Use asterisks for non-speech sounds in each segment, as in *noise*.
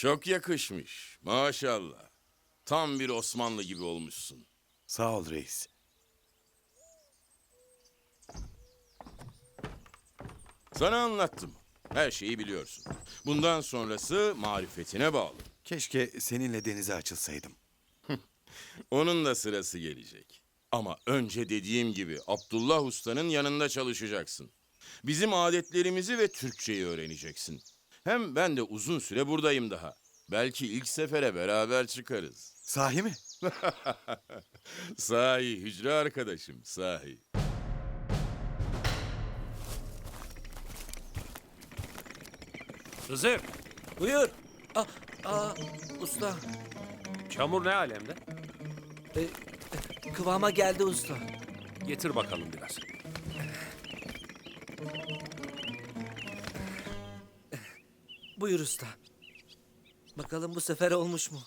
Çok yakışmış. Maşallah. Tam bir Osmanlı gibi olmuşsun. Sağ ol reis. Sana anlattım. Her şeyi biliyorsun. Bundan sonrası marifetine bağlı. Keşke seninle denize açılsaydım. *laughs* Onun da sırası gelecek. Ama önce dediğim gibi Abdullah Usta'nın yanında çalışacaksın. Bizim adetlerimizi ve Türkçeyi öğreneceksin. Hem ben de uzun süre buradayım daha. Belki ilk sefere beraber çıkarız. Sahi mi? *laughs* Sahi hücre arkadaşım, sahi. Hızır, Buyur. Aa, aa, usta. çamur ne alemde? e, kıvama geldi usta. Getir bakalım biraz. Buyur usta. Bakalım bu sefer olmuş mu?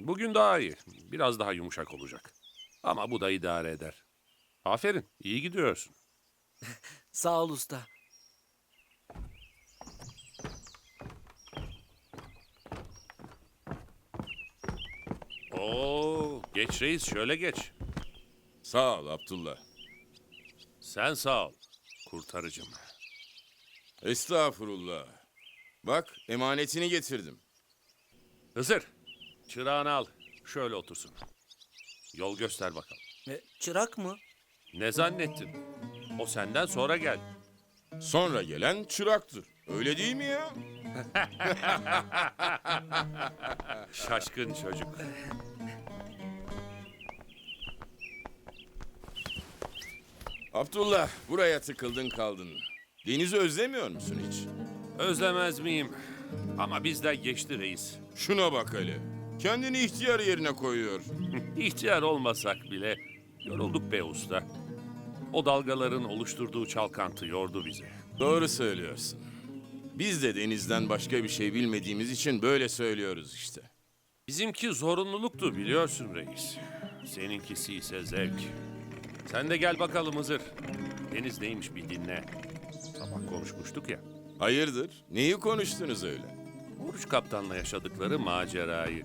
Bugün daha iyi. Biraz daha yumuşak olacak. Ama bu da idare eder. Aferin, iyi gidiyorsun. *laughs* Sağ ol usta. Oo, geç reis, şöyle geç. Sağ ol Abdullah. Sen sağ ol, kurtarıcım. Estağfurullah. Bak emanetini getirdim. Hızır, çırağını al. Şöyle otursun. Yol göster bakalım. E, çırak mı? Ne zannettin? O senden sonra geldi. Sonra gelen çıraktır. Öyle değil mi ya? *laughs* Şaşkın çocuk. Abdullah buraya tıkıldın kaldın. Denizi özlemiyor musun hiç? Özlemez miyim? Ama bizden geçti reis. Şuna bak hele. Kendini ihtiyar yerine koyuyor. *laughs* İhtiyar olmasak bile yorulduk be usta. O dalgaların oluşturduğu çalkantı yordu bizi. Doğru söylüyorsun. Biz de denizden başka bir şey bilmediğimiz için böyle söylüyoruz işte. Bizimki zorunluluktu biliyorsun reis. Seninkisi ise zevk. Sen de gel bakalım Hızır. Deniz neymiş bir dinle. Sabah konuşmuştuk ya. Hayırdır? Neyi konuştunuz öyle? Oruç kaptanla yaşadıkları macerayı.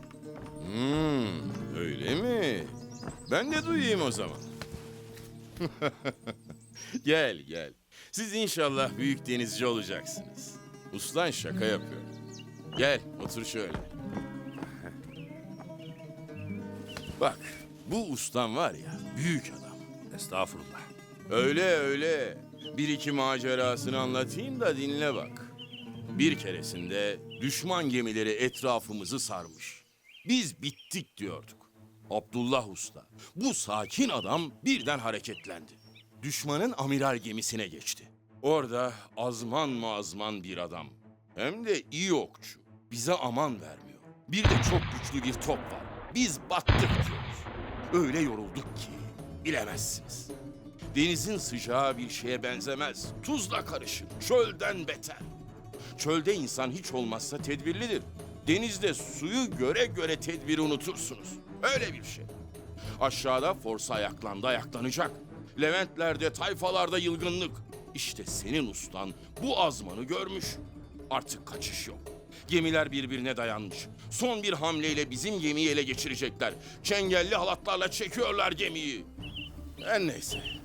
Hmm, öyle mi? Ben de duyayım o zaman. *laughs* gel gel. Siz inşallah büyük denizci olacaksınız. Uslan şaka yapıyor. Gel otur şöyle. Bak bu ustan var ya büyük adam. Estağfurullah. Öyle öyle. Bir iki macerasını anlatayım da dinle bak. Bir keresinde düşman gemileri etrafımızı sarmış. Biz bittik diyorduk. Abdullah Usta, bu sakin adam birden hareketlendi. Düşmanın amiral gemisine geçti. Orada azman mı azman bir adam. Hem de iyi okçu. Bize aman vermiyor. Bir de çok güçlü bir top var. Biz battık diyoruz. Öyle yorulduk ki bilemezsiniz. Denizin sıcağı bir şeye benzemez. Tuzla karışık, çölden beter. Çölde insan hiç olmazsa tedbirlidir. Denizde suyu göre göre tedbiri unutursunuz. Öyle bir şey. Aşağıda forsa ayaklandı ayaklanacak. Leventlerde, tayfalarda yılgınlık. İşte senin ustan bu azmanı görmüş. Artık kaçış yok. Gemiler birbirine dayanmış. Son bir hamleyle bizim gemiyi ele geçirecekler. Çengelli halatlarla çekiyorlar gemiyi. Her neyse.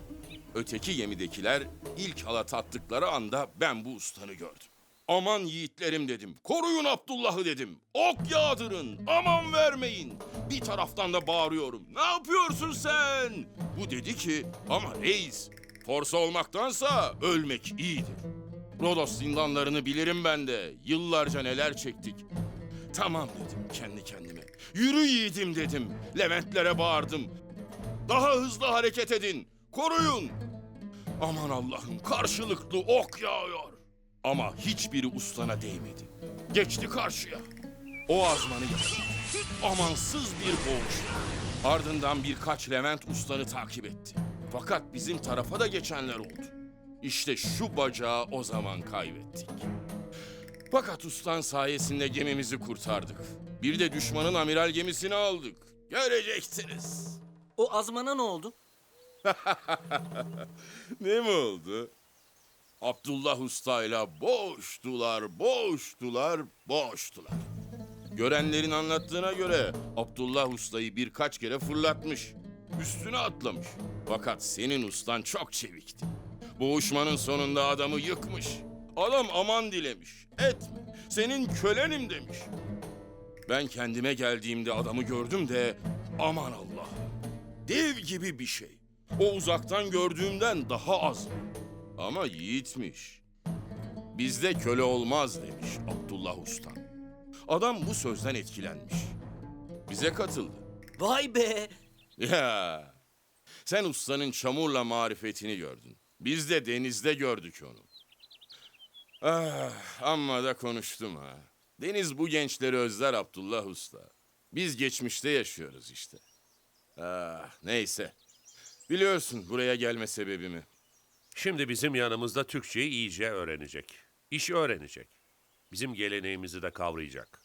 Öteki gemidekiler ilk halat attıkları anda ben bu ustanı gördüm. Aman yiğitlerim dedim. Koruyun Abdullah'ı dedim. Ok yağdırın. Aman vermeyin. Bir taraftan da bağırıyorum. Ne yapıyorsun sen? Bu dedi ki ama reis forsa olmaktansa ölmek iyidir. Rodos zindanlarını bilirim ben de. Yıllarca neler çektik. Tamam dedim kendi kendime. Yürü yiğidim dedim. Leventlere bağırdım. Daha hızlı hareket edin. Koruyun. Aman Allah'ım karşılıklı ok yağıyor. Ama hiçbiri ustana değmedi. Geçti karşıya. O azmanı yakaladı. Amansız bir boğuş. Ardından birkaç Levent ustanı takip etti. Fakat bizim tarafa da geçenler oldu. İşte şu bacağı o zaman kaybettik. Fakat ustan sayesinde gemimizi kurtardık. Bir de düşmanın amiral gemisini aldık. Göreceksiniz. O azmana ne oldu? *laughs* Ne mi oldu? Abdullah Usta'yla boğuştular, boğuştular, boğuştular. Görenlerin anlattığına göre Abdullah Usta'yı birkaç kere fırlatmış. Üstüne atlamış. Fakat senin ustan çok çevikti. Boğuşmanın sonunda adamı yıkmış. Adam aman dilemiş. Etme. Senin kölenim demiş. Ben kendime geldiğimde adamı gördüm de aman Allah. Dev gibi bir şey. O uzaktan gördüğümden daha az. Ama yiğitmiş. Bizde köle olmaz demiş Abdullah Usta. Adam bu sözden etkilenmiş. Bize katıldı. Vay be. Ya sen ustanın çamurla marifetini gördün. Biz de denizde gördük onu. Ah, amma da konuştum ha. Deniz bu gençleri özler Abdullah Usta. Biz geçmişte yaşıyoruz işte. Ah, neyse. Biliyorsun buraya gelme sebebimi. Şimdi bizim yanımızda Türkçeyi iyice öğrenecek. İşi öğrenecek. Bizim geleneğimizi de kavrayacak.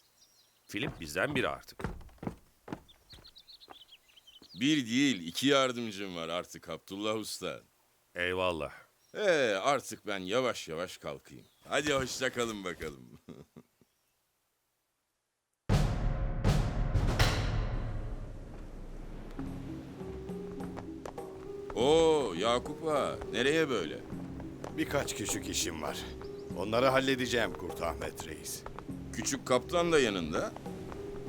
Filip bizden biri artık. Bir değil iki yardımcım var artık Abdullah Usta. Eyvallah. Ee, artık ben yavaş yavaş kalkayım. Hadi hoşça kalın bakalım. *laughs* Oo Yakup ağa, nereye böyle? Birkaç küçük işim var. Onları halledeceğim Kurt Ahmet Reis. Küçük kaptan da yanında.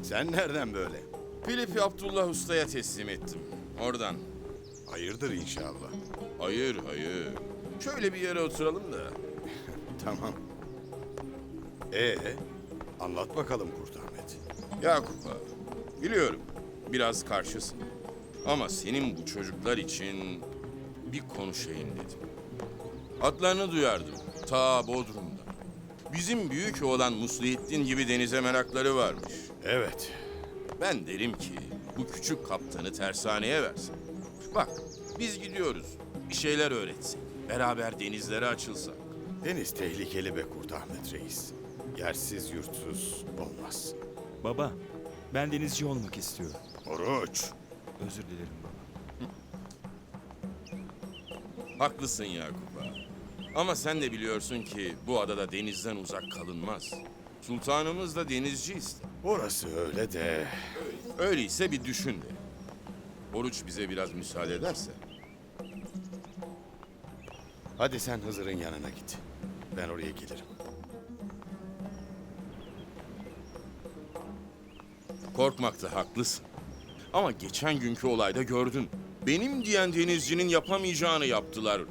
Sen nereden böyle? Filip'i Abdullah Usta'ya teslim ettim. Oradan. Hayırdır inşallah. Hayır, hayır. Şöyle bir yere oturalım da. *laughs* Tamam. Ee, anlat bakalım Kurt Ahmet. Yakup ağa, biliyorum biraz karşısın. Ama senin bu çocuklar için bir konuşayım dedim. Adlarını duyardım ta Bodrum'da. Bizim büyük oğlan Muslihettin gibi denize merakları varmış. Evet, Ben derim ki bu küçük kaptanı tersaneye versin. Bak biz gidiyoruz. Bir şeyler öğretsin. Beraber denizlere açılsak. deniz tehlikeli be Kurt Ahmet Reis. Yersiz yurtsuz olmaz. Baba, ben denizci olmak istiyorum. Oruç, Özür dilerim baba. Haklısın Yakup ağa. Ama sen de biliyorsun ki bu adada denizden uzak kalınmaz. Sultanımız da denizci ister. orası öyle de... Öyleyse bir düşün de. Oruç bize biraz müsaade ederse. Hadi sen Hızır'ın yanına git. Ben oraya gelirim. Korkmakta haklısın. Ama geçen günkü olayda gördün. Benim diyen denizcinin yapamayacağını yaptılar.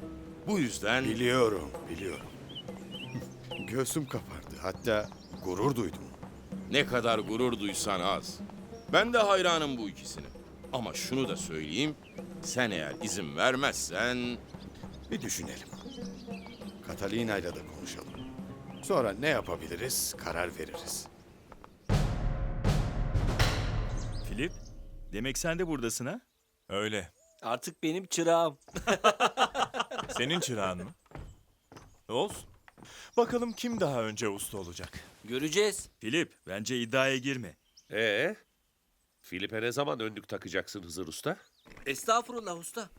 Bu yüzden Biliyorum, biliyorum. *laughs* Göğsüm kapardı. Hatta gurur duydum. ne kadar gurur duysan az. Ben de hayranım bu ikisine. Ama şunu da söyleyeyim. Sen eğer izin vermezsen Bir düşünelim. Catalina ile de konuşalım. Sonra ne yapabiliriz karar veririz. Demek sen de buradasın ha? Öyle. Artık benim çırağım. *laughs* Senin çırağın mı? Olsun. Bakalım kim daha önce usta olacak. Göreceğiz. Filip, bence iddiaya girme. Ee, Filip'e ne zaman önlük takacaksın Hızır Usta? Estağfurullah usta.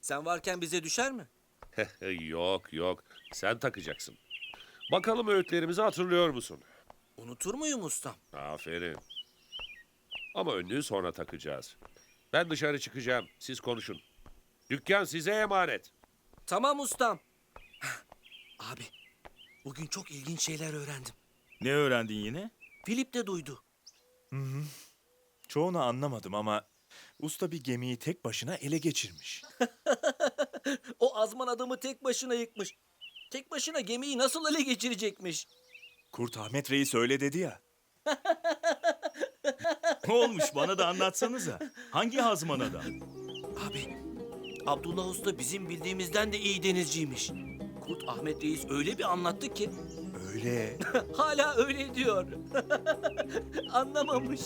Sen varken bize düşer mi? *laughs* yok yok, sen takacaksın. Bakalım öğütlerimizi hatırlıyor musun? Unutur muyum ustam? Aferin. Ama önlüğü sonra takacağız. Ben dışarı çıkacağım, siz konuşun. Dükkan size emanet. Tamam ustam. *sighs* Abi, bugün çok ilginç şeyler öğrendim. Ne öğrendin yine? Filip de duydu. Çoğunu anlamadım ama usta bir gemiyi tek başına ele geçirmiş. *laughs* O azman adamı tek başına yıkmış. Tek başına gemiyi nasıl ele geçirecekmiş? Kurt Ahmet Reis öyle dedi ya. *laughs* Ne olmuş bana da anlatsanıza. Hangi hazman adam? Abi, Abdullah Usta bizim bildiğimizden de iyi denizciymiş. Kurt Ahmet Reis öyle bir anlattı ki Öyle. *laughs* hala öyle diyor. *laughs* Anlamamış.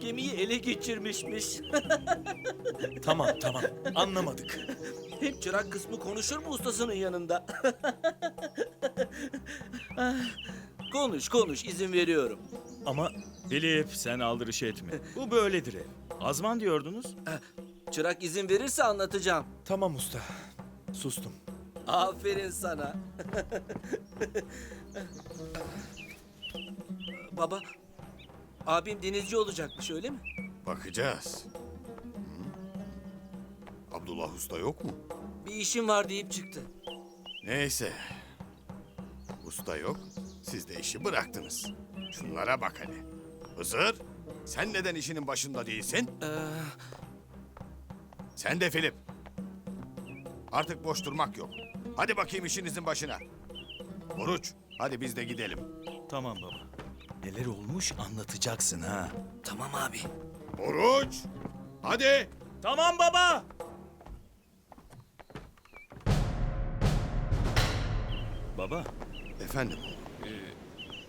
Gemiyi ele geçirmişmiş. *laughs* tamam tamam anlamadık. Hep çırak kısmı konuşur mu ustasının yanında? konuş konuş izin veriyorum. Ama Filip, sen aldırış etme. Bu böyledir hep. Azman diyordunuz. Çırak izin verirse anlatacağım. tamam usta. Sustum. Aferin sana. Baba, abim denizci olacakmış öyle mi? Bakacağız. Hı? Abdullah Usta yok mu? Bir işim var deyip çıktı. Neyse. Usta yok. Siz de işi bıraktınız. Şunlara bak hadi. Hızır, sen neden işinin başında değilsin? Ee, Sen de Filip. Artık boş durmak yok. Hadi bakayım işinizin başına. Oruç, hadi biz de gidelim. Tamam baba. Neler olmuş anlatacaksın ha. tamam abi. Oruç, hadi. Tamam baba. Baba, Efendim,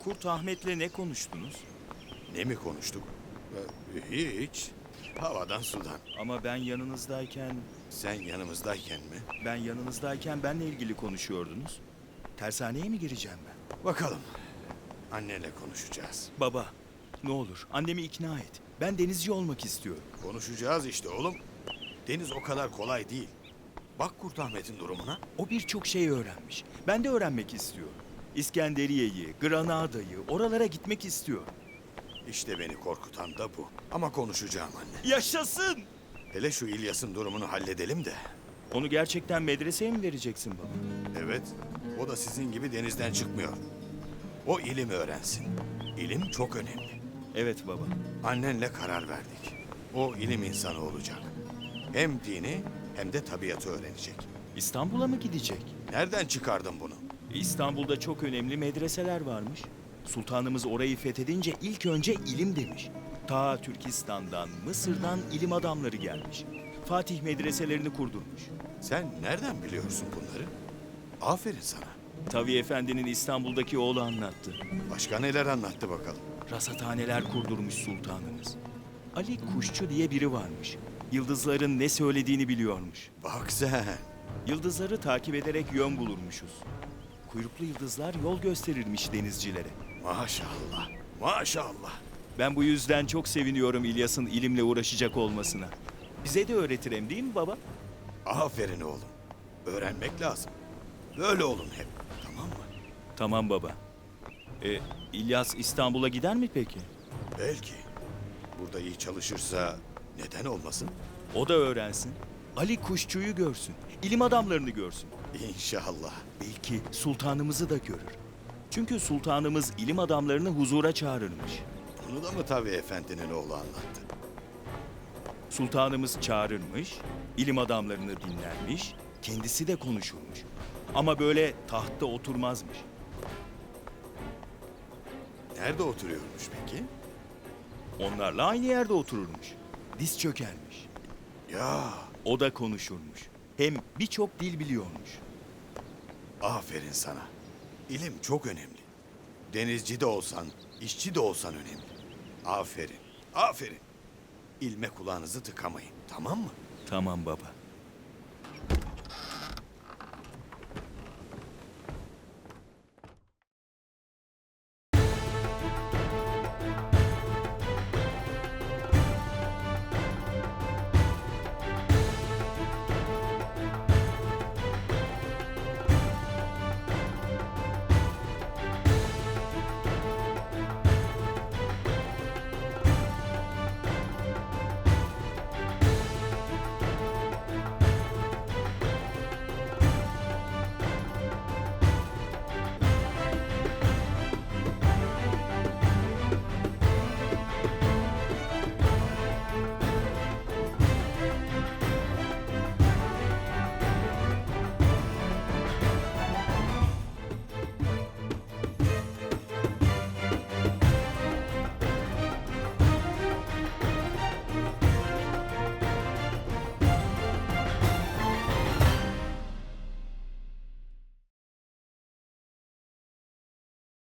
Kurt Ahmet'le ne konuştunuz? Ne mi konuştuk? Ee, Hiç. Havadan sudan. Ama ben yanınızdayken, Sen yanımızdayken mi? ben yanınızdayken benle ilgili konuşuyordunuz. Tersaneye mi gireceğim ben? Bakalım. Annenle konuşacağız. Baba, ne olur annemi ikna et. Ben denizci olmak istiyorum. Konuşacağız işte oğlum. Deniz o kadar kolay değil. Bak Kurt Ahmet'in durumuna. O birçok şey öğrenmiş. Ben de öğrenmek istiyorum. İskenderiye'yi, Granada'yı, oralara gitmek istiyorum. İşte beni korkutan da bu. Ama konuşacağım anne. Yaşasın! Hele şu İlyas'ın durumunu halledelim de. Onu gerçekten medreseye mi vereceksin baba? Evet, o da sizin gibi denizden çıkmıyor. O ilim öğrensin. İlim çok önemli. Evet baba. Annenle karar verdik. O ilim insanı olacak. Hem dini hem de tabiatı öğrenecek. İstanbul'a mı gidecek? Nereden çıkardın bunu? İstanbul'da çok önemli medreseler varmış. Sultanımız orayı fethedince ilk önce ilim demiş. Ta Türkistan'dan, Mısır'dan ilim adamları gelmiş. Fatih medreselerini kurdurmuş. Sen nereden biliyorsun bunları? Aferin sana. Tavi Efendi'nin İstanbul'daki oğlu anlattı. Başka neler anlattı bakalım. Rasathaneler kurdurmuş sultanımız. Ali Kuşçu diye biri varmış. Yıldızların ne söylediğini biliyormuş. Bak sen. Yıldızları takip ederek yön bulurmuşuz. Kuyruklu yıldızlar yol gösterirmiş denizcilere. Maşallah. Maşallah. Ben bu yüzden çok seviniyorum İlyas'ın ilimle uğraşacak olmasına. Bize de öğretir hem değil mi baba? Aferin oğlum. Öğrenmek lazım. Böyle olun hep. Tamam mı? Tamam baba. E, İlyas İstanbul'a gider mi peki? Belki. Burada iyi çalışırsa neden olmasın? O da öğrensin. Ali Kuşçu'yu görsün. ilim adamlarını görsün. İnşallah. Belki sultanımızı da görür. Çünkü sultanımız ilim adamlarını huzura çağırırmış. Bunu da mı tabii efendinin oğlu anlattı? Sultanımız çağırırmış, ilim adamlarını dinlermiş, kendisi de konuşurmuş. Ama böyle tahtta oturmazmış. Nerede oturuyormuş peki? Onlarla aynı yerde otururmuş. Diz çökermiş. Ya O da konuşurmuş. Hem birçok dil biliyormuş. aferin sana. İlim çok önemli. Denizci de olsan, işçi de olsan önemli. Aferin, aferin. İlme kulağınızı tıkamayın, tamam mı? Tamam baba.